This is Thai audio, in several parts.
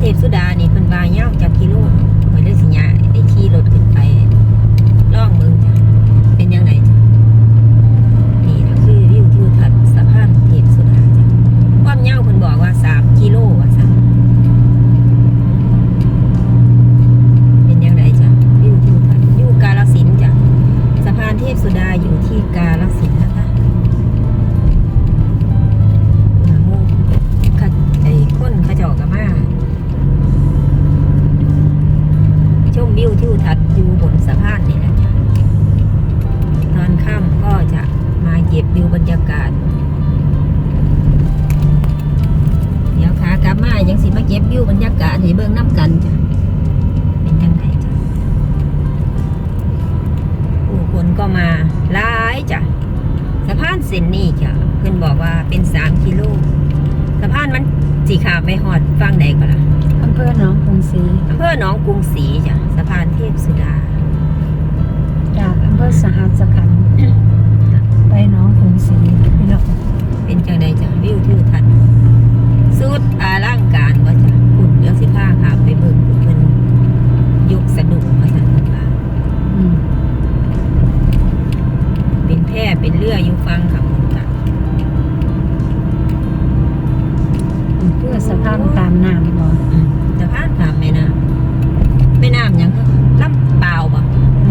เทพสุดานี่เพิ่นว่าเงาวจากกิโล หลายจ้ะสะพานเส้นนี้จ้ะเพิ่นบอกว่าเป็นสามกิโลสะพานมันสีขาวไม่หอดฟังใดก็ล่ะอำเภอหนองกรุงศรีอำเภอหนองกรุงศรีจ้ะสะพานเทพสุดา จากอำเภอสหัสขันธ์ไปหนองกรุงศรีพี่น้อง เป็นจังใดจ้ะวิวทิวทัศน์สุดอาร่างการว่าจ้ะคุณเดี๋ยวสิพาค่ะไปเบิ่งคุณเพิ่นยกสะดุ้งมาสั่นเพิ่นว่า อืม เป็นแพร่เป็นเรืออยู่ฟังค่ะคุณค่ะ เพื่อ สะพานตามน้ำบ่อืมสะพานข้ามแม่น้ำแม่น้ำหยังคะลำเปล่าวบ่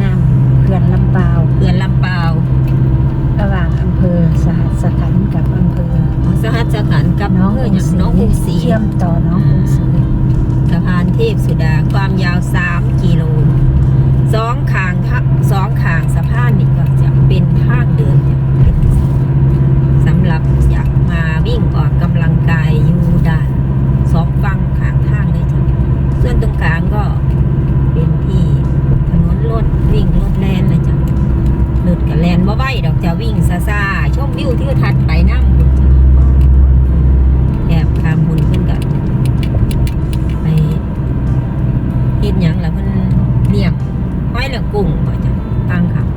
น้ำเขื่อนลำปาวเขื่อนลำเปล่าวระหว่างอำเภอสหัสขันธ์กับอำเภอสหัสขันธ์กับหน้องอำเภกอรุหยังงศรีน้องกรุงศรี เชื่อมต่อหน้องกรุงศรีสะพานเทพสุดาความยาว 3 กิโลสองขางทะสองขางสะพานนี่ก็จะเป็นทางเดินจะเป็นสำหรับอยากมาวิ่งออกกำลังกายอยู่ด้านสองฝั่งขางทางเลยจ้ะ ส่วนตรงกลางก็เป็นที่ถนนรถวิ่งรถแลนเลยจ้ะรถกับแลนบ่ไหวดอกจะวิ่งซาซาชมวิวที่ทัดไปนั่งแอบคามหุ่นขึ้นกับไปเฮ็ดหยังแล่ะเพิ่นเลี้ยงห้อยเหลืองกุ้งบ่จ้ะฟังครับ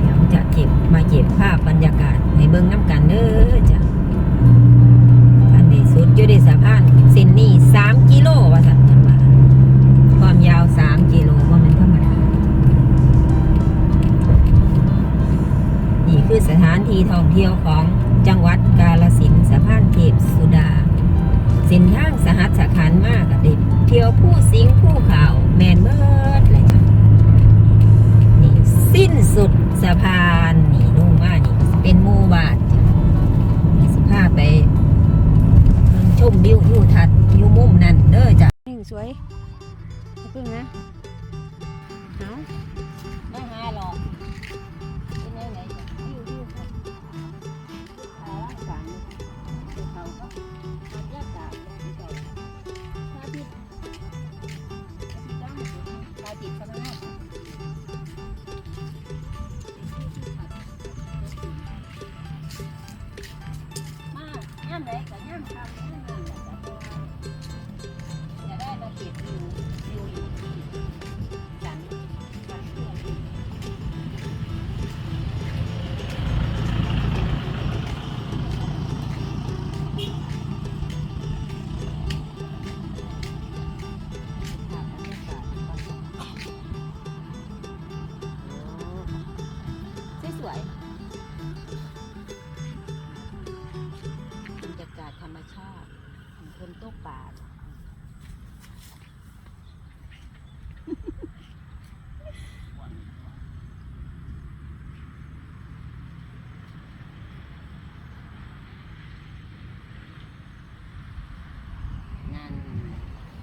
เดี๋ยวจะเก็บมาเก็บภาพบรรยากาศให้เบิ่งน้ำกันเด้อจ้ะท่านได้สุดอยู่ในสะพานเส้นนี้3กิโลว่าซั่นเพิ่นว่า ความยาว3กิโลบ่แม่นธรรมดานี่คือสถานที่ท่องเที่ยวของจังหวัดกาฬสินสะพานเทพสุดาส้นทางสหัสสขันมากกับเด็กเที่ยวผู้สิงผู้ข่าวแมนเบิร์ดเลยจ้ะนี่สิ้นสุดสะพานนี่ลงมานี่เป็นหมู่บ้านจ้ะนี่สิพาไปชมวิวทิวทัศน์อยู่มุมนั้นเด้อจ้ะนิ่งสวย พิ่งนะ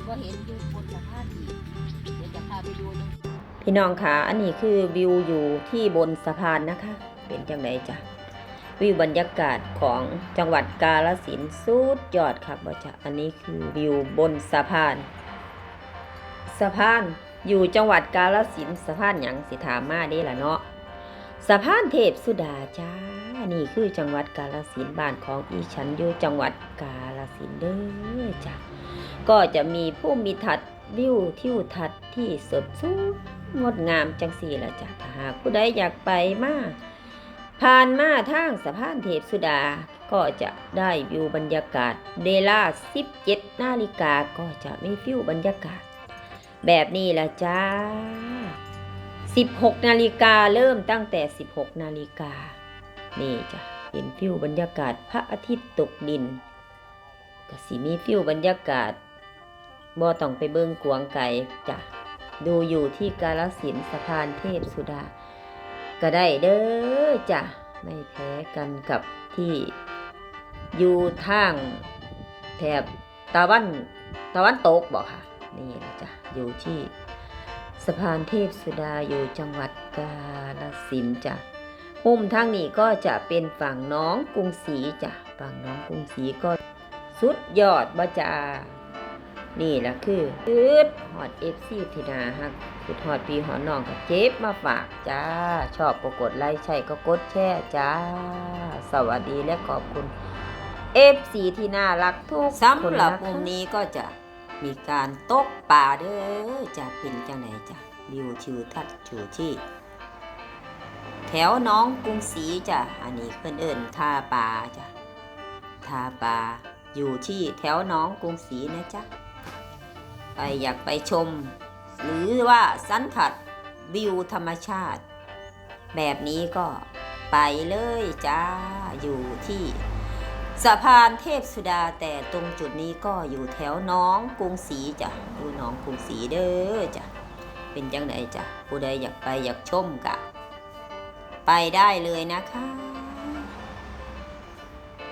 สิว่เห็นอยู่บนสะพานอีกเดี๋ยวจะพาไปดูนะพี่น้องคะอันนี้คือวิวอยู่ที่บนสะพานนะคะ เป็นจังไดจ้ะ วิวบรรยากาศของจังหวัดกาฬสินธุ์สุดยอดครับบ่จ้ะอันนี้คือวิวบนสะพาน สะพานอยู่จังหวัดกาฬสินธุ์สะพานหยังสิถามมาเด้ล่ะเนาะ สะพานเทพสุดาจ้า นี่คือจังหวัดกาฬสินบ้านของอีฉันอยู่จังหวัดกาฬสินเด้อจ้ะก็จะมีผู้มีทัศน์วิวทิวทัศน์ที่สดสวยงดงามจังสี่ละจ้ะถ้าหากผู้ใดอยากไปมาผ่านมาทางสะพานเทพสุดาก็จะได้วิวบรรยากาศเดลา 17 นาฬิกาก็จะมีฟิวบรรยากาศ แบบนี้ละจ้า 16 นาฬิกาเริ่มตั้งแต่ 16 นาฬิกา นี่จ้ะเห็นฟิวบรรยากาศพระอาทิตย์ตกดินก็สิมีฟิวบรรยากาศบ่ต้องไปเบิ่งกวางไก่จ้ะดูอยู่ที่กาลสินสะพานเทพสุดา ก็ได้เด้อจ้ะไม่แพ้กันกับที่อยู่ทางแถบตะวันตะวันตกบอกค่ะ นี่นะจ๊ะอยู่ที่ สะพานเทพสุดาอยู่จังหวัดกาลสินธุ์จ้ะมุมทางนี้ก็จะเป็นฝั่งน้องกรุงศรีจ้ะฝั่งน้องกรุงศรีก็สุดยอดบ่จ้านี่แหละคือคืดฮอดเอฟซีทีนาฮักคือฮอดปีหอน้องก็เจ็บมาฝากจ้า ชอบก็กดไลค์ใช่ก็กดแชร์จ้า สวัสดีและขอบคุณเอฟซีที่น่ารักทุกสำหรับมุมนี้ก็จะ มีการตกป่าเด้อจะเป็นจังไหนจ้ะวิวชิวทัดชูที่แถวน้องกรุงศรีจ้ะอันนี้เพื่อนเอิญท่าปลาจ้ะท่าปลาอยู่ที่แถวน้องกรุงศรีนะจ๊ะไปอยากไปชม หรือว่าสันผัดวิวธรรมชาติ แบบนี้ก็ไปเลยจ้าอยู่ที่ สะพานเทพสุดาแต่ตรงจุดนี้ก็อยู่แถวน้องกรุงศรีจ้ะดูน้องกรุงศรีเด้อจ้ะเป็นจังไหนจ้ะผู้ใดอยากไปอยากชมกะ ไปได้เลยนะคะ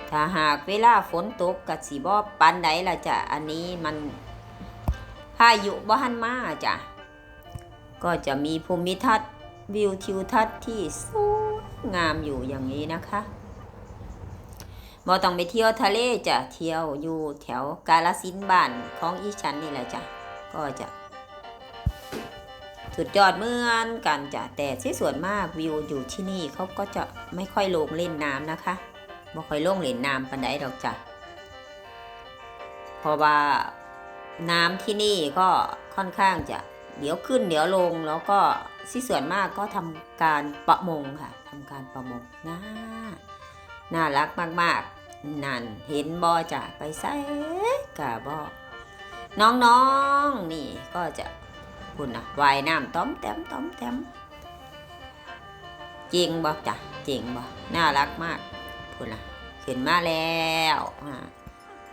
ถ้าหากเวลาฝนตกกะสีบอปันใดล่ะจ้ะอันนี้มันพายุบ่หันมาจ้ะก็จะมีภูมิทัศน์วิวทิวทัศน์ที่สวยงามอยู่อย่างนี้นะคะ บ่ต้องไปเที่ยวทะเลจ้ะเที่ยวอยู่แถวกาลสินบ้านของอีฉันนี่แหละจ้ะก็จะสุดยอดเมือนกันจ้ะแต่ที่ส่วนมากวิวอยู่ที่นี่เขาก็จะไม่ค่อยลงเล่นน้ำนะคะบ่ค่อยลงเล่นน้ำปันไดดอกจ้ะเพราะว่าน้ำที่นี่ก็ค่อนข้างจะเดี๋ยวขึ้นเดี๋ยวลงแล้วก็ที่ส่วนมากก็ทำการประมงค่ะทำการประมงน่า น่ารักมากๆ นั่นเห็นบอจะไปใส่กะบอน้องๆนี่ก็จะคุณนะว่ายน้ำต้อมแต้มต้อมแต้มจริงบอกจ้ะจริงบอกน่ารักมากคุณนะขึ้นมาแล้วอ่า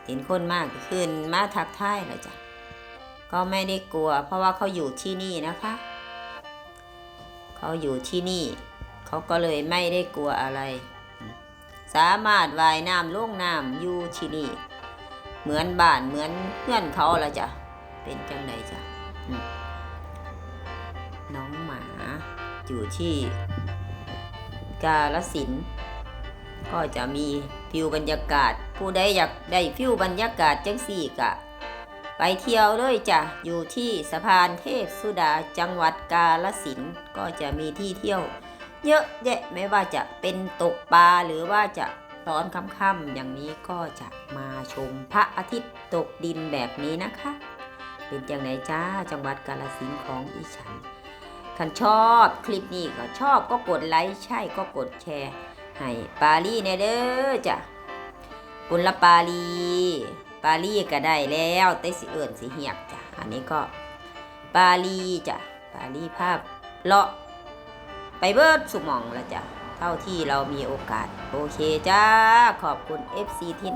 เห็นคนมากขึ้นมาทักทายเลยจ้ะก็ไม่ได้กลัว เพราะว่าเขาอยู่ที่นี่นะคะเขาอยู่ที่นี่ เขาก็เลยไม่ได้กลัวอะไร สามารถว่ายน้ำลงน้ำอยู่ที่นี่ เหมือนบ้านเหมือนเพื่อนเขาละจ้ะ เป็นจังไดจ้ะน้องหมาอยู่ที่กาลสิน ก็จะมีฟิวบรรยากาศ ผู้ใดอยากได้ฟิวบรรยากาศจังสี่กะ ไปเที่ยวเลยจ้ะ อยู่ที่สะพานเทพสุดาจังหวัดกาลสินก็จะมีที่เที่ยว เยอะแยะไม่ว่าจะเป็นตกปลาหรือว่าจะตอนค่ำๆอย่างนี้ก็จะมาชมพระอาทิตย์ตกดินแบบนี้นะคะ เป็นอย่างไรจ้าจังหวัดกาลสินธุ์ของอีฉันคันชอบคลิปนี้ก็ชอบก็กดไลค์ใช่ก็กดแชร์ ให้ปาลี่แน่เด้อจ้ะกุลปาลีปาลี่ก็ได้แล้วแต่สิเอิญสิเหียบจ้ะอันนี้ก็ปาลีจ้ะปาลีภาพเลาะ ไปเบิร์ดสุมองแล้วจ้ะ เท่าที่เรามีโอกาส โอเคจ้า ขอบคุณ FC ที่